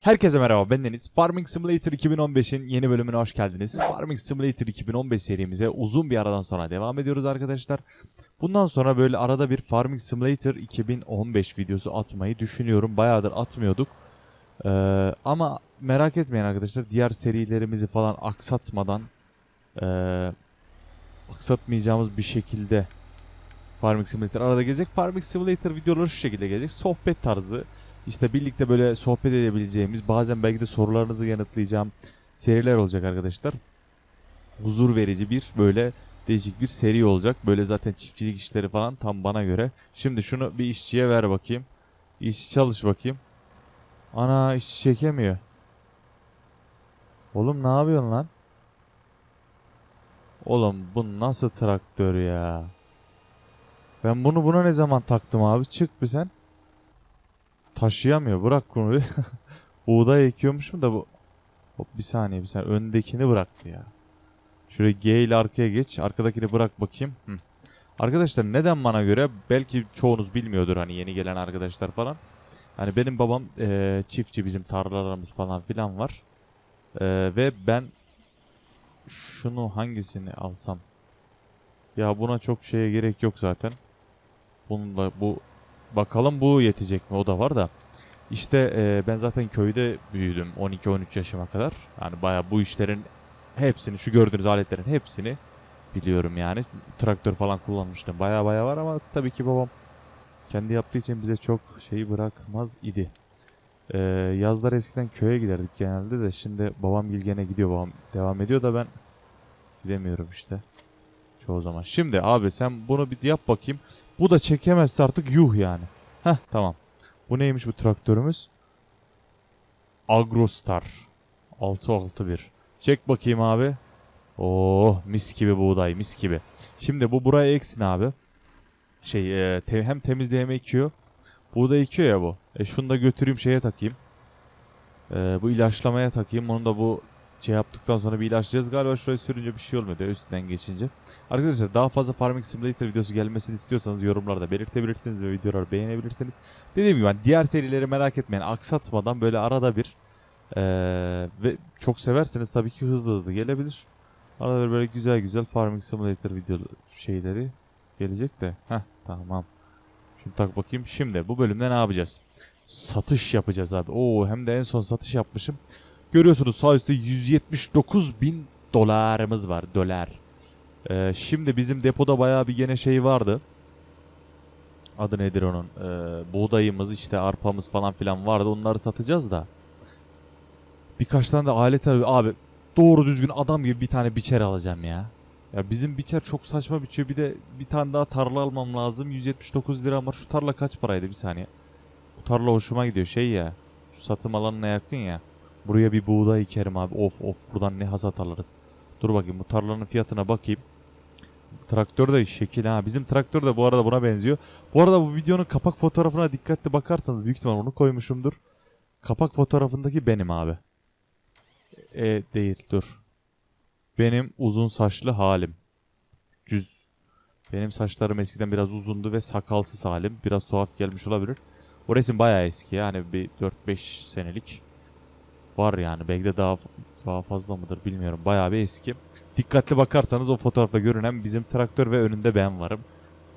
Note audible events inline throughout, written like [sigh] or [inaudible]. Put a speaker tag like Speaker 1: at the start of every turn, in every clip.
Speaker 1: Herkese merhaba ben Deniz. Farming Simulator 2015'in yeni bölümüne hoş geldiniz. Farming Simulator 2015 serimize uzun bir aradan sonra devam ediyoruz arkadaşlar. Bundan sonra böyle arada bir Farming Simulator 2015 videosu atmayı düşünüyorum. Bayağıdır atmıyorduk. Ee, ama merak etmeyin arkadaşlar diğer serilerimizi falan aksatmadan ee, aksatmayacağımız bir şekilde Farming Simulator arada gelecek. Farming Simulator videoları şu şekilde gelecek. Sohbet tarzı işte birlikte böyle sohbet edebileceğimiz, bazen belki de sorularınızı yanıtlayacağım seriler olacak arkadaşlar. Huzur verici bir böyle değişik bir seri olacak. Böyle zaten çiftçilik işleri falan tam bana göre. Şimdi şunu bir işçiye ver bakayım. İş çalış bakayım. Ana işçi çekemiyor. Oğlum ne yapıyorsun lan? Oğlum bu nasıl traktör ya? Ben bunu buna ne zaman taktım abi? Çık bir sen. Taşıyamıyor. Bırak bir. [laughs] Buğday ekiyormuşum da bu. Hop bir saniye bir saniye. Öndekini bıraktı ya. Şöyle G ile arkaya geç. Arkadakini bırak bakayım. Hı. Arkadaşlar neden bana göre belki çoğunuz bilmiyordur hani yeni gelen arkadaşlar falan. Hani benim babam eee, çiftçi bizim tarlalarımız falan filan var. Eee, ve ben şunu hangisini alsam? Ya buna çok şeye gerek yok zaten. Bununla bu Bakalım bu yetecek mi? O da var da. İşte e, ben zaten köyde büyüdüm 12-13 yaşıma kadar. Yani baya bu işlerin hepsini, şu gördüğünüz aletlerin hepsini biliyorum yani. Traktör falan kullanmıştım. Baya baya var ama tabii ki babam kendi yaptığı için bize çok şeyi bırakmaz idi. E, yazlar eskiden köye giderdik genelde de şimdi babam gene gidiyor. Babam devam ediyor da ben gidemiyorum işte. Çoğu zaman. Şimdi abi sen bunu bir yap bakayım. Bu da çekemezse artık yuh yani. Heh tamam. Bu neymiş bu traktörümüz? Agrostar. 661. Çek bakayım abi. Oh mis gibi buğday mis gibi. Şimdi bu buraya eksin abi. Şey e, te- hem temizliği hem ekiyor. Buğday ekiyor ya bu. E şunu da götüreyim şeye takayım. E, bu ilaçlamaya takayım. Onu da bu şey yaptıktan sonra bir ilaçlayacağız. Galiba şuraya sürünce bir şey olmuyor diyor üstünden geçince. Arkadaşlar daha fazla Farming Simulator videosu gelmesini istiyorsanız yorumlarda belirtebilirsiniz ve videoları beğenebilirsiniz. Dediğim gibi ben diğer serileri merak etmeyin. Aksatmadan böyle arada bir eee, ve çok severseniz tabii ki hızlı hızlı gelebilir. Arada bir böyle güzel güzel Farming Simulator video şeyleri gelecek de. Heh tamam. Şunu tak bakayım. Şimdi bu bölümde ne yapacağız? Satış yapacağız abi. Oo hem de en son satış yapmışım. Görüyorsunuz sağ üstte 179 bin dolarımız var. Dolar. Ee, şimdi bizim depoda bayağı bir gene şey vardı. Adı nedir onun? Ee, buğdayımız işte arpamız falan filan vardı. Onları satacağız da. Birkaç tane de alet al- abi doğru düzgün adam gibi bir tane biçer alacağım ya. Ya bizim biçer çok saçma biçiyor. Bir de bir tane daha tarla almam lazım. 179 lira ama şu tarla kaç paraydı bir saniye. Bu tarla hoşuma gidiyor şey ya. Şu satım alanına yakın ya. Buraya bir buğday ekerim abi. Of of buradan ne hasat alırız. Dur bakayım bu tarlanın fiyatına bakayım. Traktör de şekil ha. Bizim traktör de bu arada buna benziyor. Bu arada bu videonun kapak fotoğrafına dikkatli bakarsanız büyük ihtimal onu koymuşumdur. Kapak fotoğrafındaki benim abi. E değil dur. Benim uzun saçlı halim. Düz. Benim saçlarım eskiden biraz uzundu ve sakalsız halim. Biraz tuhaf gelmiş olabilir. O resim bayağı eski yani bir 4-5 senelik var yani. Belki de daha daha fazla mıdır bilmiyorum. Bayağı bir eski. Dikkatli bakarsanız o fotoğrafta görünen bizim traktör ve önünde ben varım.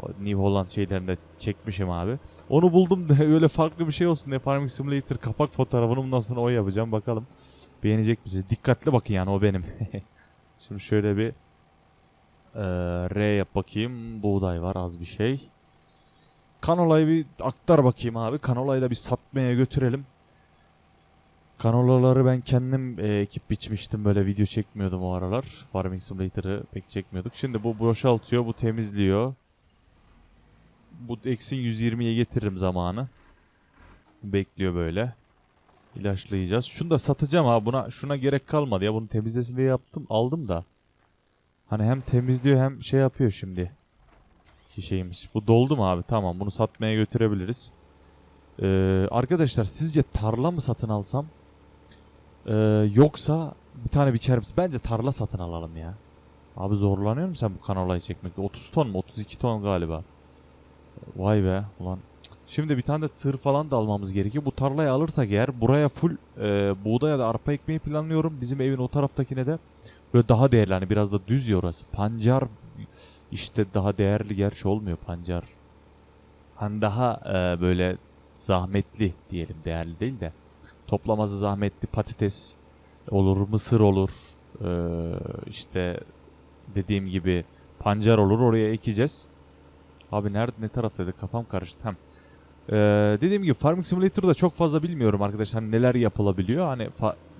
Speaker 1: O New Holland şeylerinde çekmişim abi. Onu buldum da [laughs] öyle farklı bir şey olsun diye Farming Simulator kapak fotoğrafını bundan sonra o yapacağım. Bakalım beğenecek misiniz? Dikkatli bakın yani o benim. [laughs] Şimdi şöyle bir eee, R yap bakayım. Buğday var az bir şey. Kanolayı bir aktar bakayım abi. Kanolayı da bir satmaya götürelim. Kanolaları ben kendim e, ekip biçmiştim. Böyle video çekmiyordum o aralar. Farming Simulator'ı pek çekmiyorduk. Şimdi bu boşaltıyor, bu temizliyor. Bu eksin 120'ye getiririm zamanı. Bekliyor böyle. İlaçlayacağız. Şunu da satacağım ha. Buna şuna gerek kalmadı ya. Bunu temizlesin diye yaptım. Aldım da. Hani hem temizliyor hem şey yapıyor şimdi. Şeymiş. Bu doldu mu abi? Tamam. Bunu satmaya götürebiliriz. Ee, arkadaşlar sizce tarla mı satın alsam? Ee, yoksa bir tane biçer misin? Bence tarla satın alalım ya. Abi zorlanıyor musun sen bu kanolayı çekmekte? 30 ton mu? 32 ton galiba. Vay be. Ulan Şimdi bir tane de tır falan da almamız gerekiyor. Bu tarlayı alırsak eğer buraya full e, buğday ya da arpa ekmeği planlıyorum. Bizim evin o taraftakine de böyle daha değerli hani biraz da düz ya orası. Pancar işte daha değerli gerçi olmuyor pancar. Hani daha e, böyle zahmetli diyelim değerli değil de. Toplaması zahmetli patates olur, mısır olur. E, işte dediğim gibi pancar olur oraya ekeceğiz. Abi nerede ne taraftaydı kafam karıştı. Hem ee, dediğim gibi Farming Simulator'da çok fazla bilmiyorum arkadaşlar hani neler yapılabiliyor. Hani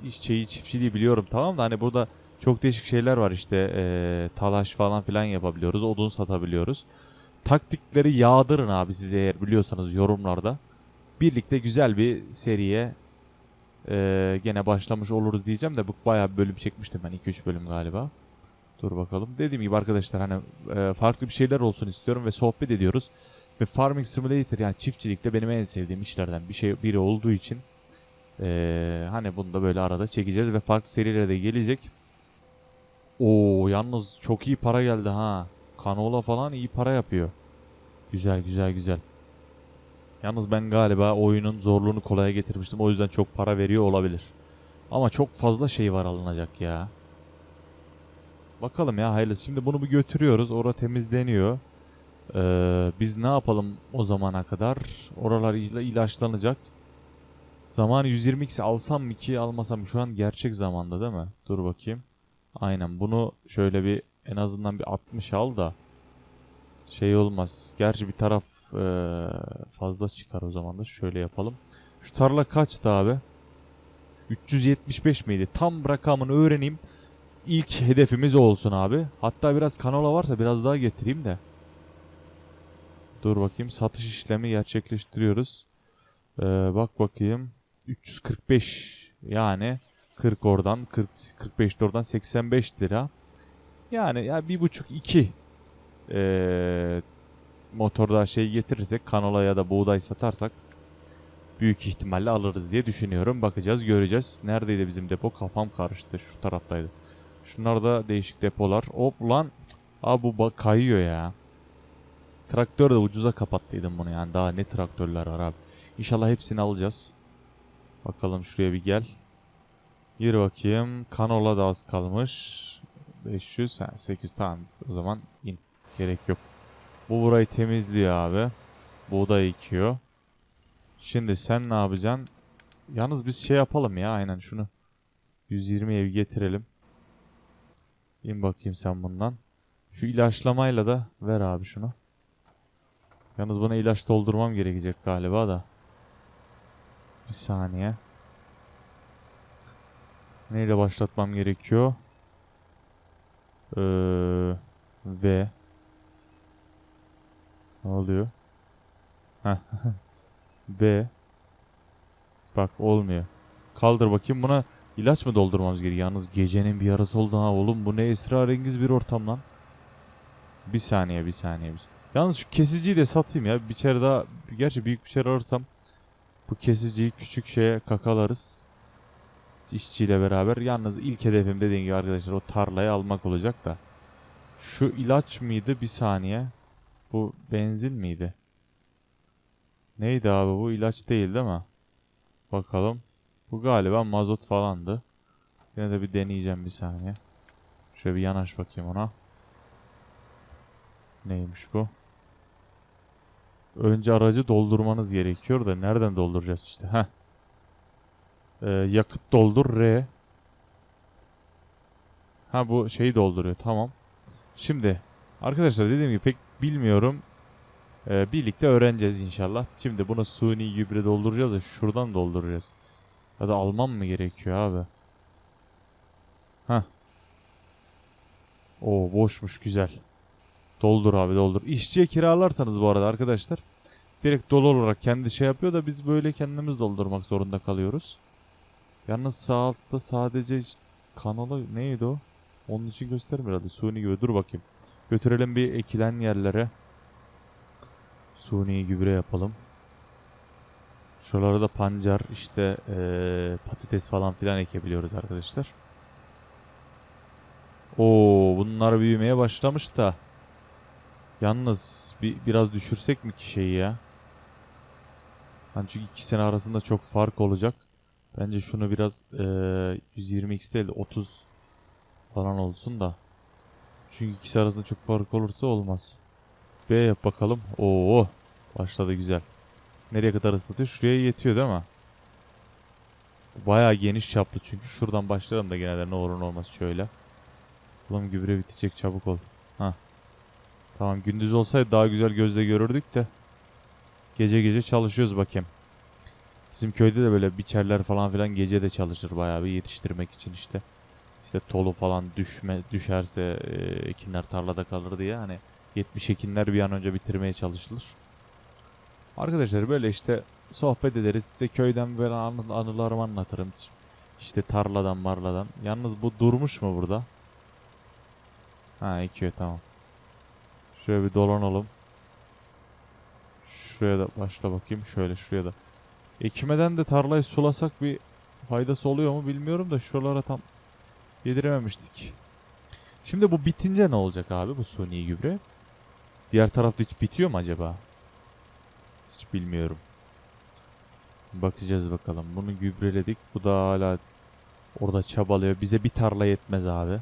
Speaker 1: şeyi çiftçiliği biliyorum tamam da hani burada çok değişik şeyler var işte ee, talaş falan filan yapabiliyoruz. Odun satabiliyoruz. Taktikleri yağdırın abi size eğer biliyorsanız yorumlarda. Birlikte güzel bir seriye ee, gene başlamış oluruz diyeceğim de bu bayağı bir bölüm çekmiştim ben 2-3 bölüm galiba. Dur bakalım. Dediğim gibi arkadaşlar hani e, farklı bir şeyler olsun istiyorum ve sohbet ediyoruz. Ve Farming Simulator yani çiftçilikte benim en sevdiğim işlerden bir şey biri olduğu için e, hani bunu da böyle arada çekeceğiz ve farklı seriler de gelecek. Oo yalnız çok iyi para geldi ha. Kanola falan iyi para yapıyor. Güzel güzel güzel. Yalnız ben galiba oyunun zorluğunu kolaya getirmiştim. O yüzden çok para veriyor olabilir. Ama çok fazla şey var alınacak ya. Bakalım ya hayırlısı. Şimdi bunu bir götürüyoruz. Ora temizleniyor. Ee, biz ne yapalım o zamana kadar? Oralar ila- ilaçlanacak. Zaman 120x alsam mı ki almasam mı? Şu an gerçek zamanda değil mi? Dur bakayım. Aynen bunu şöyle bir en azından bir 60 al da şey olmaz. Gerçi bir taraf eee, fazla çıkar o zaman da şöyle yapalım. Şu tarla kaçtı abi? 375 miydi? Tam rakamını öğreneyim. İlk hedefimiz olsun abi. Hatta biraz kanola varsa biraz daha getireyim de. Dur bakayım satış işlemi gerçekleştiriyoruz. Ee, bak bakayım 345 yani 40 oradan 40 45 de oradan 85 lira. Yani ya bir buçuk iki ee, motorda şey getirirsek kanola ya da buğday satarsak büyük ihtimalle alırız diye düşünüyorum. Bakacağız göreceğiz. Neredeydi bizim depo? Kafam karıştı. Şu taraftaydı. Şunlar da değişik depolar. Hop lan. Abi bu kayıyor ya. Traktör de ucuza kapattıydım bunu yani. Daha ne traktörler var abi. İnşallah hepsini alacağız. Bakalım şuraya bir gel. Gir bakayım. Kanola da az kalmış. 500, ha, 8 tamam. O zaman in. Gerek yok. Bu burayı temizliyor abi. Buğday ekiyor. Şimdi sen ne yapacaksın? Yalnız biz şey yapalım ya aynen şunu. 120 ev getirelim. İn bakayım sen bundan. Şu ilaçlamayla da ver abi şunu. Yalnız buna ilaç doldurmam gerekecek galiba da. Bir saniye. Neyle başlatmam gerekiyor? Ee, ve ne oluyor? [laughs] B Bak olmuyor. Kaldır bakayım buna ilaç mı doldurmamız gerekiyor? Yalnız gecenin bir yarısı oldu ha oğlum bu ne esrarengiz bir ortam lan. Bir saniye bir saniye bir saniye. Yalnız şu kesiciyi de satayım ya. Bir çere daha gerçi büyük bir çere alırsam bu kesiciyi küçük şeye kakalarız. İşçiyle beraber. Yalnız ilk hedefim dediğim gibi arkadaşlar o tarlayı almak olacak da. Şu ilaç mıydı? Bir saniye. Bu benzin miydi? Neydi abi bu? ilaç değil değil mi? Bakalım. Bu galiba mazot falandı. Yine de bir deneyeceğim bir saniye. Şöyle bir yanaş bakayım ona. Neymiş bu? Önce aracı doldurmanız gerekiyor da nereden dolduracağız işte. Heh. Ee, yakıt doldur R. Ha bu şeyi dolduruyor tamam. Şimdi arkadaşlar dediğim gibi pek bilmiyorum. Ee, birlikte öğreneceğiz inşallah. Şimdi bunu suni gübre dolduracağız da şuradan dolduracağız. Ya da almam mı gerekiyor abi? Ha. Oo boşmuş güzel. Doldur abi doldur. İşçiye kiralarsanız bu arada arkadaşlar direkt dolu olarak kendi şey yapıyor da biz böyle kendimiz doldurmak zorunda kalıyoruz. Yalnız sağ altta sadece kanalı neydi o? Onun için göstermiyor herhalde. Suni gibi. Dur bakayım. Götürelim bir ekilen yerlere. Suni gübre yapalım. Şuralara da pancar işte eee, patates falan filan ekebiliyoruz arkadaşlar. Oo bunlar büyümeye başlamış da. Yalnız bir, biraz düşürsek mi ki şeyi ya? Hani çünkü ikisinin arasında çok fark olacak. Bence şunu biraz eee 120x değil de 30 falan olsun da. Çünkü ikisi arasında çok fark olursa olmaz. B yap bakalım. Oo, başladı güzel. Nereye kadar ısıtıyor? Şuraya yetiyor değil mi? Bayağı geniş çaplı çünkü. Şuradan başlarım da gene de ne olur ne olmaz şöyle. Oğlum gübre bitecek çabuk ol. Ha. Tamam gündüz olsaydı daha güzel gözle görürdük de. Gece gece çalışıyoruz bakayım. Bizim köyde de böyle biçerler falan filan gece de çalışır bayağı bir yetiştirmek için işte. İşte tolu falan düşme düşerse e, ekinler tarlada kalır diye hani 70 ekinler bir an önce bitirmeye çalışılır. Arkadaşlar böyle işte sohbet ederiz. Size köyden böyle anı- anılarımı anlatırım. İşte tarladan marladan. Yalnız bu durmuş mu burada? Ha ekiyor tamam. Şöyle bir dolanalım. Şuraya da başla bakayım. Şöyle şuraya da. Ekimeden de tarlayı sulasak bir faydası oluyor mu bilmiyorum da şuralara tam yedirememiştik. Şimdi bu bitince ne olacak abi bu suni gübre? Diğer tarafta hiç bitiyor mu acaba? Hiç bilmiyorum. Bakacağız bakalım. Bunu gübreledik. Bu da hala orada çabalıyor. Bize bir tarla yetmez abi.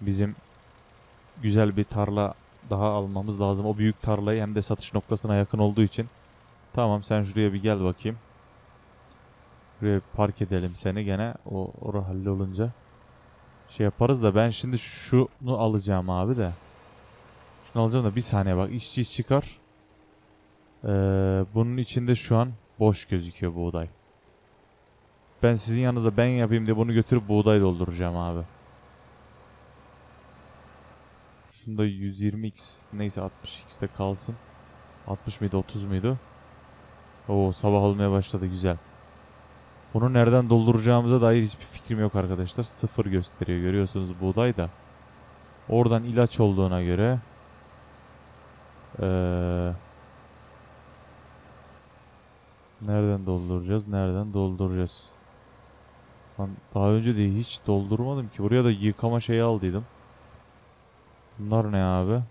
Speaker 1: Bizim güzel bir tarla daha almamız lazım. O büyük tarlayı hem de satış noktasına yakın olduğu için. Tamam sen şuraya bir gel bakayım. Şuraya bir park edelim seni gene. O ora hallolunca şey yaparız da ben şimdi şunu alacağım abi de. Şunu alacağım da bir saniye bak işçi iş çıkar. Ee, bunun içinde şu an boş gözüküyor buğday. Ben sizin yanınızda ben yapayım diye bunu götürüp buğday dolduracağım abi. Şunda 120x neyse 60x'te kalsın. 60 mıydı 30 muydu? Oo sabah olmaya başladı güzel. Bunu nereden dolduracağımıza dair hiçbir fikrim yok arkadaşlar. Sıfır gösteriyor görüyorsunuz buğday da. Oradan ilaç olduğuna göre ee, nereden dolduracağız? Nereden dolduracağız? Lan daha önce de hiç doldurmadım ki. Buraya da yıkama şeyi aldıydım. Bunlar ne abi?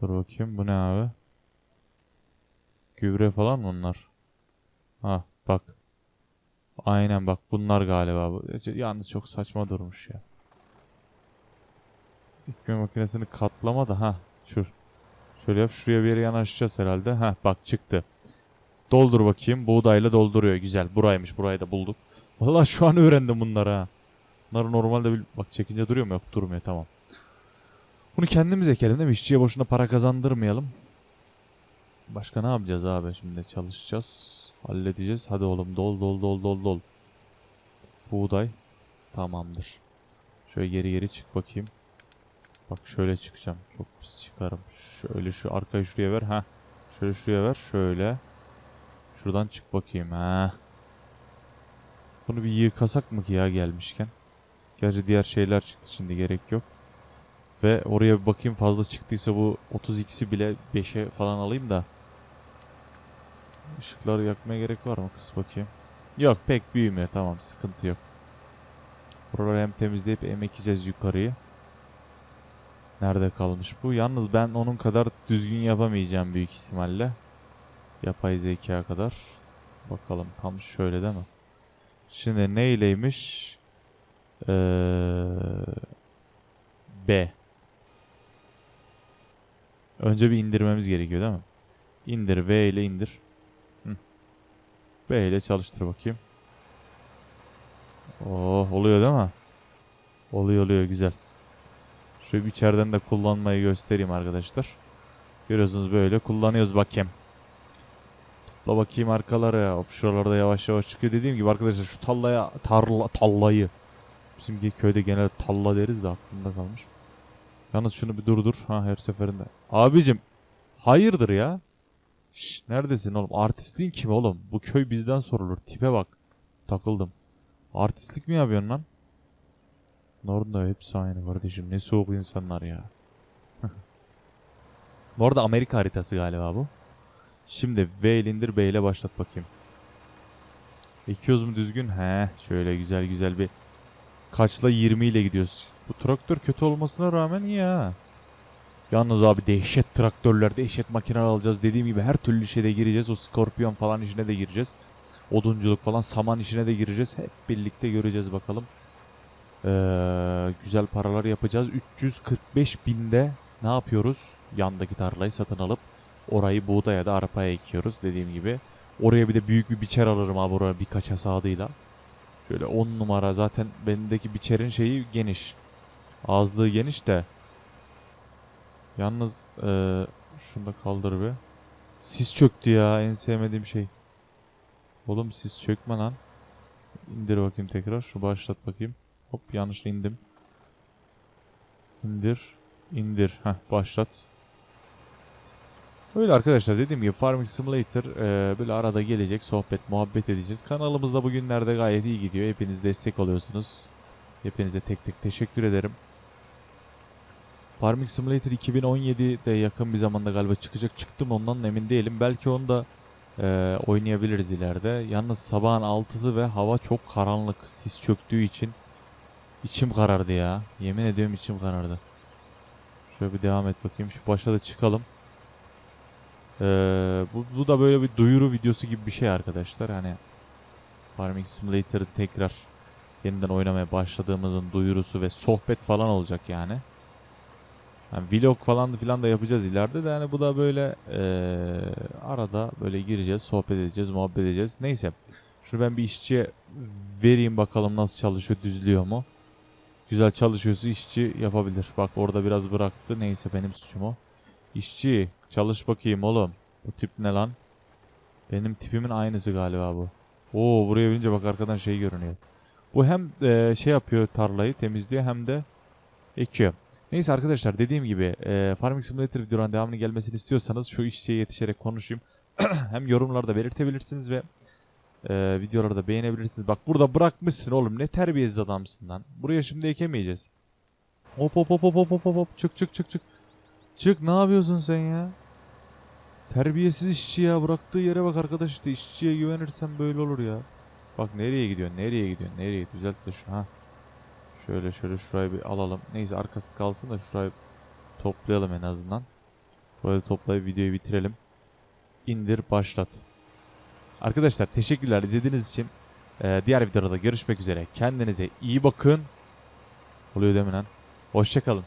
Speaker 1: Dur bakayım bu ne abi? Gübre falan mı bunlar? Ha bak. Aynen bak bunlar galiba. Yalnız çok saçma durmuş ya. Dikme makinesini katlama da ha. Şu. Şöyle yap şuraya bir yere yanaşacağız herhalde. Ha bak çıktı. Doldur bakayım. Buğdayla dolduruyor. Güzel. Buraymış. Burayı da bulduk. Vallahi şu an öğrendim bunları ha. Bunları normalde bil- bak çekince duruyor mu? Yok durmuyor tamam. Bunu kendimiz ekelim değil mi? İşçiye boşuna para kazandırmayalım. Başka ne yapacağız abi? Şimdi çalışacağız. Halledeceğiz. Hadi oğlum dol dol dol dol dol. Buğday. Tamamdır. Şöyle geri geri çık bakayım. Bak şöyle çıkacağım. Çok pis çıkarım. Şöyle şu arkayı şuraya ver. ha. Şöyle şuraya ver. Şöyle. Şuradan çık bakayım. ha. Bunu bir yıkasak mı ki ya gelmişken? Gerçi diğer şeyler çıktı şimdi gerek yok. Ve oraya bir bakayım fazla çıktıysa bu 30x'i bile 5'e falan alayım da. Işıkları yakmaya gerek var mı? Kıs bakayım. Yok pek büyümüyor tamam sıkıntı yok. Buraları hem temizleyip hem ekeceğiz yukarıyı. Nerede kalmış bu? Yalnız ben onun kadar düzgün yapamayacağım büyük ihtimalle. Yapay zeka kadar. Bakalım tam şöyle değil mi? Şimdi neyleymiş? Ee, B. Önce bir indirmemiz gerekiyor değil mi? İndir V ile indir. V ile çalıştır bakayım. Oh oluyor değil mi? Oluyor oluyor güzel. Şöyle içeriden de kullanmayı göstereyim arkadaşlar. Görüyorsunuz böyle kullanıyoruz bakayım. Topla bakayım arkalara. Hop şuralarda yavaş yavaş çıkıyor. Dediğim gibi arkadaşlar şu tallaya tarla tallayı. Bizim köyde genelde talla deriz de aklımda kalmış. Yalnız şunu bir durdur. Ha her seferinde. Abicim hayırdır ya? Şş, neredesin oğlum? Artistliğin kim oğlum? Bu köy bizden sorulur. Tipe bak. Takıldım. Artistlik mi yapıyorsun lan? Orada hepsi aynı kardeşim. Ne soğuk insanlar ya. [laughs] bu arada Amerika haritası galiba bu. Şimdi V indir B ile başlat bakayım. Ekiyoruz mu düzgün? He, şöyle güzel güzel bir kaçla 20 ile gidiyoruz. Bu traktör kötü olmasına rağmen iyi ha. Yalnız abi dehşet traktörler, dehşet makineler alacağız. Dediğim gibi her türlü işe de gireceğiz. O skorpiyon falan işine de gireceğiz. Odunculuk falan saman işine de gireceğiz. Hep birlikte göreceğiz bakalım. Ee, güzel paralar yapacağız. 345 binde ne yapıyoruz? Yandaki tarlayı satın alıp orayı buğdaya da arpaya ekiyoruz dediğim gibi. Oraya bir de büyük bir biçer alırım abi oraya birkaç hasadıyla. Şöyle 10 numara zaten bendeki biçerin şeyi geniş. Ağızlığı geniş de. Yalnız eee şunu da kaldır bir. Sis çöktü ya en sevmediğim şey. Oğlum sis çökme lan. İndir bakayım tekrar. Şu başlat bakayım. Hop yanlışla indim. İndir. İndir. Heh başlat. Öyle arkadaşlar dediğim gibi Farming Simulator eee, böyle arada gelecek sohbet muhabbet edeceğiz. Kanalımızda bugünlerde gayet iyi gidiyor. Hepiniz destek oluyorsunuz. Hepinize tek tek teşekkür ederim. Farming Simulator 2017'de yakın bir zamanda galiba çıkacak. Çıktı mı ondan emin değilim. Belki onu da eee, oynayabiliriz ileride. Yalnız sabahın 6'sı ve hava çok karanlık. Sis çöktüğü için içim karardı ya. Yemin ediyorum içim karardı. Şöyle bir devam et bakayım. Şu başa da çıkalım. Ee, bu, bu da böyle bir duyuru videosu gibi bir şey arkadaşlar. Hani Farming Simulator'ı tekrar yeniden oynamaya başladığımızın duyurusu ve sohbet falan olacak yani. Yani vlog falan da filan da yapacağız ileride de yani bu da böyle eee, arada böyle gireceğiz, sohbet edeceğiz, muhabbet edeceğiz. Neyse. Şunu ben bir işçiye vereyim bakalım nasıl çalışıyor, düzlüyor mu? Güzel çalışıyorsa işçi yapabilir. Bak orada biraz bıraktı. Neyse benim suçum o. İşçi çalış bakayım oğlum. Bu tip ne lan? Benim tipimin aynısı galiba bu. Oo buraya gelince bak arkadan şey görünüyor. Bu hem e, şey yapıyor tarlayı temizliyor hem de ekiyor. Neyse arkadaşlar dediğim gibi e, Farming Simulator videoların devamını gelmesini istiyorsanız şu işçiye yetişerek konuşayım. [clears throat] hem yorumlarda belirtebilirsiniz ve e, videoları da beğenebilirsiniz. Bak burada bırakmışsın oğlum ne terbiyesiz adamsın lan. Buraya şimdi ekemeyeceğiz. Hop hop hop hop hop hop hop çık çık çık çık. Çık ne yapıyorsun sen ya? Terbiyesiz işçi ya bıraktığı yere bak arkadaş işte işçiye güvenirsen böyle olur ya. Bak nereye gidiyorsun nereye gidiyorsun nereye düzelt de şunu ha. Şöyle şöyle şurayı bir alalım. Neyse arkası kalsın da şurayı toplayalım en azından. Böyle toplayıp videoyu bitirelim. İndir başlat. Arkadaşlar teşekkürler izlediğiniz için. Ee, diğer videoda görüşmek üzere. Kendinize iyi bakın. Oluyor değil mi lan? Hoşçakalın.